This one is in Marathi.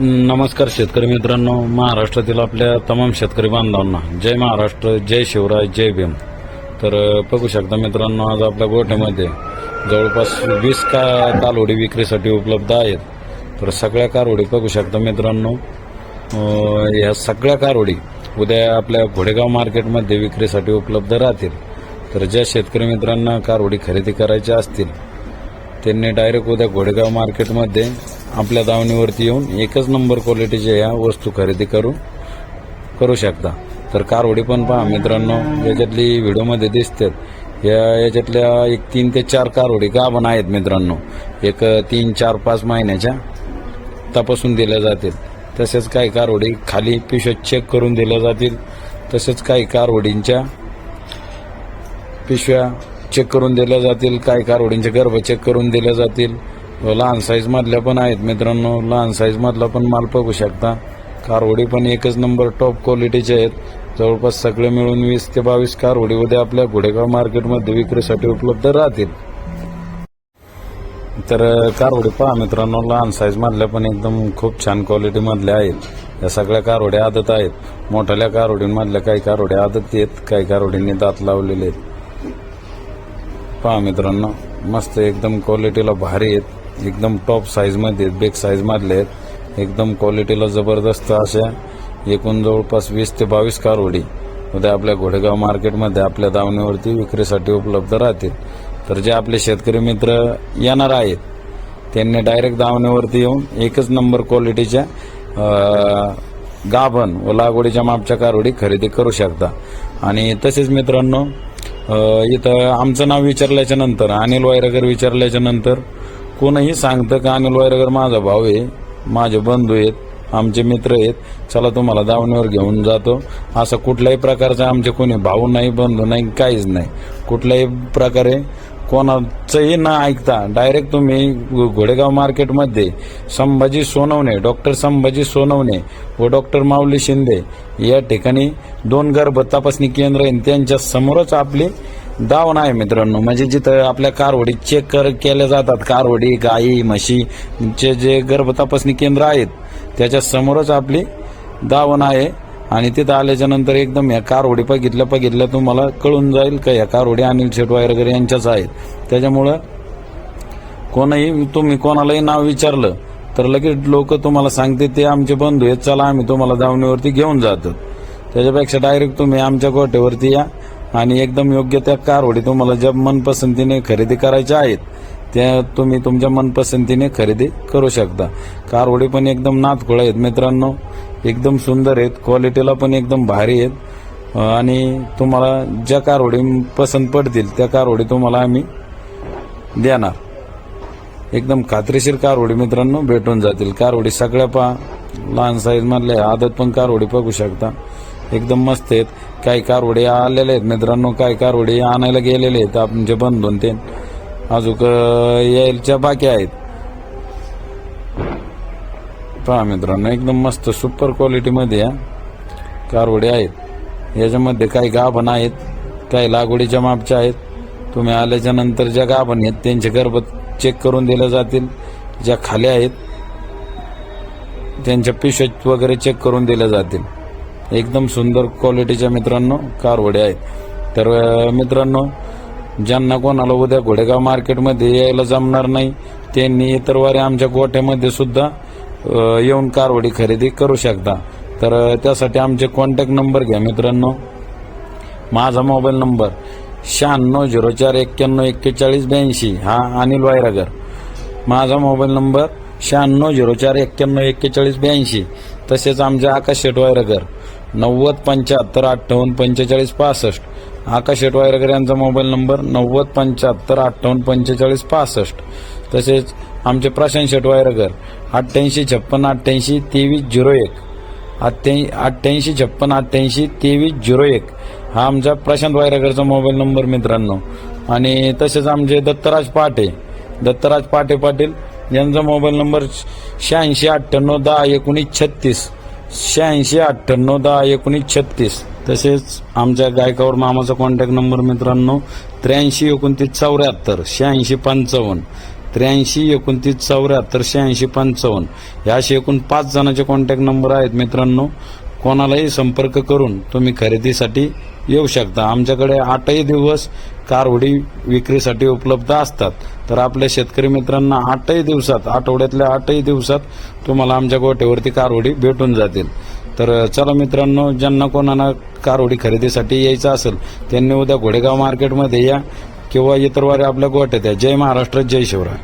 नमस्कार शेतकरी मित्रांनो. महाराष्ट्रातील आपल्या तमाम शेतकरी बांधवांना जय महाराष्ट्र जय शिवराय जय भीम. तर बघू शकता मित्रांनो आज आपल्या गोठ्यामध्ये जवळपास वीस का कालोडी विक्रीसाठी उपलब्ध आहेत. तर सगळ्या कारोडी बघू शकता मित्रांनो. ह्या या सगळ्या कारोडी उद्या आपल्या घोडेगाव मार्केटमध्ये विक्रीसाठी उपलब्ध राहतील. तर ज्या शेतकरी मित्रांना कारोडी खरेदी करायच्या असतील त्यांनी डायरेक्ट उद्या घोडेगाव मार्केटमध्ये आपल्या दावणीवरती येऊन एकच नंबर क्वालिटीच्या या वस्तू खरेदी करू करू शकता. तर कारवडी पण पहा मित्रांनो याच्यातली व्हिडिओमध्ये दिसतात. या याच्यातल्या एक तीन ते चार कारवडी गाभण आहेत मित्रांनो. एक तीन चार पाच महिन्याच्या तपासून दिल्या जातील. तसेच काही कारवडी खाली पिशव्या चेक करून दिल्या जातील. तसेच काही कारवडींच्या पिशव्या चेक करून दिल्या जातील. काही कारवडींचे गर्भ चेक करून दिल्या जातील. हो, लहान साईजमधल्या पण आहेत मित्रांनो. लहान साईजमधला पण माल बघू शकता. कारवडी पण एकच नंबर टॉप क्वालिटीचे आहेत. जवळपास सगळे मिळून वीस ते बावीस कारवडी उद्या आपल्या घोडेगाव मार्केटमध्ये विक्रीसाठी उपलब्ध राहतील. तर कारवडी पहा मित्रांनो लहान साईज मधल्या पण एकदम खूप छान क्वालिटी मधल्या आहेत. या सगळ्या कारवड्या आदत आहेत. मोठ्या कारवडींमधल्या काही कारवड्या आदत आहेत काही कारवडींनी दात लावलेले आहेत. पहा मित्रांनो मस्त एकदम क्वालिटीला भारी आहेत. एकदम टॉप साईजमध्ये आहेत बिग साईजमधले आहेत. एकदम क्वालिटीला जबरदस्त अशा एकूण जवळपास वीस ते बावीस कारवडी उद्या आपल्या घोडेगाव मार्केटमध्ये आपल्या दावणीवरती विक्रीसाठी उपलब्ध राहतील. तर जे आपले शेतकरी मित्र येणार आहेत त्यांनी डायरेक्ट दावणीवरती येऊन एकच नंबर क्वालिटीच्या गाभण व लागवडीच्या मापच्या कारवडी खरेदी करू शकता. आणि तसेच मित्रांनो इथं आमचं नाव विचारल्याच्या नंतर अनिल वायरकर विचारल्याच्या नंतर कोणीही सांगतं का अनिल वायरगर माझा भाऊ आहे माझे बंधू आहेत आमचे मित्र आहेत चला तुम्हाला दावणीवर घेऊन जातो. असं कुठल्याही प्रकारचा आमचे कोणी भाऊ नाही बंधू नाही काहीच नाही. कुठल्याही प्रकारे कोणाचंही न ऐकता डायरेक्ट तुम्ही घोडेगाव मार्केटमध्ये संभाजी सोनवणे डॉक्टर संभाजी सोनवणे व डॉक्टर माऊली शिंदे या ठिकाणी दोन गर्भ तपासणी केंद्र आहेत. त्यांच्या समोरच आपली दावण आहे मित्रांनो. म्हणजे जिथं आपल्या कारवडी चेक कर केल्या जातात. कारवडी गाई म्हशीचे जे गर्भ तपासणी केंद्र आहेत त्याच्या समोरच आपली दावण आहे आणि तिथं आल्याच्यानंतर एकदम या कारवडी बघितल्या बघितल्या तुम्हाला कळून जाईल का या कारवडी अनिल शेट वगैरे यांच्याच आहेत. त्याच्यामुळं कोणही तुम्ही कोणालाही नाव विचारलं तर लगेच लोक तुम्हाला सांगते ते आमचे बंधू आहेत चला आम्ही तुम्हाला दावणीवरती घेऊन जातो. त्याच्यापेक्षा डायरेक्ट तुम्ही आमच्या गोठ्यावरती या. आणि एकदम योग्य त्या कारवडी तुम्हाला ज्या मनपसंतीने खरेदी करायच्या आहेत त्या तुम्ही तुमच्या मनपसंतीने खरेदी करू शकता. कारवडी पण एकदम नाथखोळ आहेत मित्रांनो. एकदम सुंदर आहेत क्वालिटीला पण एकदम भारी आहेत. आणि तुम्हाला ज्या कारवडी पसंत पडतील त्या कारवडी तुम्हाला आम्ही देणार. एकदम खात्रीशीर कारवडी मित्रांनो भेटून जातील. कारवडी सगळ्या पा लहान साईज मधले आदत पण कारवडी बघू शकता. एकदम मस्त आहेत. काही कारवडे आलेले आहेत मित्रांनो काही कारवडे आणायला गेलेले आहेत आमचे बंधून ते. अजून यायच्या बाकी आहेत. पहा मित्रांनो एकदम मस्त सुपर क्वालिटीमध्ये या कारवडे आहेत. याच्यामध्ये काही गाभण आहेत काही लागवडीच्या मापच्या आहेत. तुम्ही आल्याच्यानंतर ज्या गाभण आहेत त्यांचे गर्भ चेक करून दिले जातील. ज्या खाली आहेत त्यांच्या पिशव्या वगैरे चेक करून दिल्या जातील. एकदम सुंदर क्वालिटीच्या मित्रांनो कारवडे आहेत. तर मित्रांनो ज्यांना कोणाला उद्या घोडेगाव मार्केटमध्ये यायला जमणार नाही त्यांनी इतर वारे आमच्या गोठ्यामध्ये सुद्धा येऊन कारवडी खरेदी करू शकता. तर त्यासाठी आमचे कॉन्टॅक्ट नंबर घ्या मित्रांनो. माझा मोबाईल नंबर शहाण्णव झिरो चार एक्क्याण्णव एक्केचाळीस ब्याऐंशी हा अनिल वायरागर. माझा मोबाईल नंबर शहाण्णव झिरो चार एक्क्याण्णव एक्केचाळीस ब्याऐंशी. तसेच आमचे आकाश शेटवायरकर नव्वद पंच्याहत्तर अठ्ठावन्न पंचेचाळीस पासष्ट. आकाश शेटवायरकर यांचा मोबाईल नंबर नव्वद पंच्याहत्तर अठ्ठावन्न पंचेचाळीस पासष्ट. तसेच आमचे प्रशांत शेटवायरकर अठ्ठ्याऐंशी छप्पन अठ्ठ्याऐंशी तेवीस झिरो एक. अठ्ठ्याऐंशी अठ्ठ्याऐंशी छप्पन अठ्ठ्याऐंशी तेवीस झिरो एक. हा आमचा प्रशांत वायरकरचा मोबाईल नंबर मित्रांनो. आणि तसेच आमचे दत्तराज पाटे. दत्तराज पाटे पाटील यांचा मोबाईल नंबर शहाऐंशी अठ्ठ्याण्णव दहा एकोणीस छत्तीस. शहाऐंशी अठ्ठ्याण्णव दहा एकोणीस छत्तीस. तसेच आमच्या गायकावर मामाचा कॉन्टॅक्ट नंबर मित्रांनो त्र्याऐंशी एकोणतीस चौऱ्याहत्तर शहाऐंशी पंचावन्न त्र्याऐंशी एकोणतीस चौऱ्याहत्तर शहाऐंशी पंचावन्न. हे असे एकूण पाच जणांचे कॉन्टॅक्ट नंबर आहेत मित्रांनो. कोणालाही संपर्क करून तुम्ही खरेदीसाठी येऊ शकता. आमच्याकडे आठही दिवस कारवडी विक्रीसाठी उपलब्ध असतात. तर आपल्या शेतकरी मित्रांना आठही दिवसात आठवड्यातल्या आठही दिवसात तुम्हाला आमच्या गोट्यावरती कारवडी भेटून जातील. तर चला मित्रांनो ज्यांना कोणाला कारवडी खरेदीसाठी यायचं असेल त्यांनी उद्या घोडेगाव मार्केटमध्ये या किंवा इतर वारी आपल्या गोट्यात या. जय महाराष्ट्र जय शिवराय.